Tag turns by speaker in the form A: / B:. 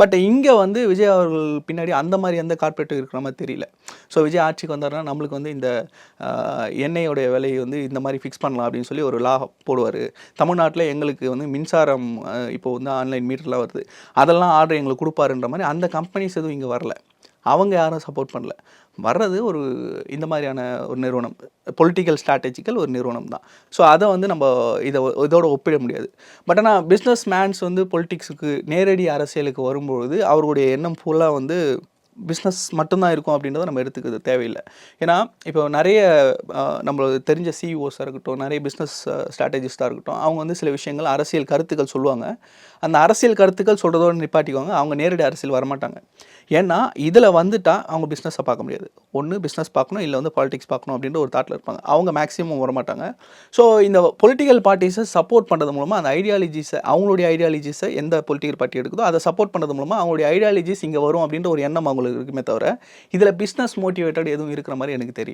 A: But இங்கே வந்து விஜய் அவர்கள் பின்னாடி அந்த மாதிரி எந்த கார்ப்பரேட்டும் இருக்கிற மாதிரி தெரியல. ஸோ விஜய் ஆட்சிக்கு வந்தாருன்னா நம்மளுக்கு வந்து இந்த எண்ணெயோடைய விலையை வந்து இந்த மாதிரி ஃபிக்ஸ் பண்ணலாம் அப்படின்னு சொல்லி ஒரு லா போடுவார். தமிழ்நாட்டில் எங்களுக்கு வந்து மின்சாரம் இப்போ வந்து ஆன்லைன் மீட்டர்லாம் வருது. அதெல்லாம் ஆர்டர் எங்களுக்கு கொடுப்பாருன்ற மாதிரி அந்த கம்பெனிஸ் எதுவும் இங்கே வரல. அவங்க யாரும் சப்போர்ட் பண்ணல. வர்றது ஒரு இந்த மாதிரியான ஒரு நிறுவனம். பொலிட்டிக்கல் ஸ்ட்ராட்டஜிக்கல் ஒரு நிறுவனம் தான். ஸோ அதை வந்து நம்ம இதை இதோட ஒப்பிட முடியாது. பட் ஆனால் பிஸ்னஸ் மேன்ஸ் வந்து பொலிட்டிக்ஸுக்கு நேரடி அரசியலுக்கு வரும்பொழுது அவர்களுடைய எண்ணம் ஃபுல்லாக வந்து பிஸ்னஸ் மட்டும்தான் இருக்கும் அப்படின்றத நம்ம எடுத்துக்கிறது தேவையில்லை. ஏன்னா இப்போ நிறைய நம்மளுக்கு தெரிஞ்ச சிஇஓஸாக இருக்கட்டும் நிறைய பிஸ்னஸ் ஸ்ட்ராட்டஜிஸ்டாக இருக்கட்டும் அவங்க வந்து சில விஷயங்கள் அரசியல் கருத்துக்கள் சொல்லுவாங்க. அந்த அரசியல் கருத்துக்கள் சொல்கிறதோட நிப்பாட்டிக்குவாங்க. அவங்க நேரடி அரசியல் வரமாட்டாங்க. ஏன்னா இதில் வந்துட்டால் அவங்க பிஸ்னஸை பார்க்க முடியாது. ஒன்று பிஸ்னஸ் பார்க்கணும் இல்லை வந்து பாலிடிக்ஸ் பார்க்கணும் அப்படின்ற ஒரு தாட்டில் இருப்பாங்க. அவங்க மேக்ஸிமம் வரமாட்டாங்க. ஸோ இந்த பொலிட்டிக்கல் பார்ட்டிஸை சப்போர்ட் பண்ணுறது மூலமாக அந்த ஐடியாலஜிஸை அவங்களுடைய ஐடியாலஜிஸை எந்த பொலிட்டிக்கல் பார்ட்டி எடுக்குதோ அதை சப்போர்ட் பண்ணுறது மூலமாக அவங்களுடைய ஐடியாலஜிஸ் இங்கே வரும் அப்படின்ற ஒரு எண்ணம் அவங்களுக்கு இருக்குமே தவிர இதில் பிஸ்னஸ் மோட்டிவேட்டட் எதுவும் இருக்கிற மாதிரி எனக்கு தெரியல.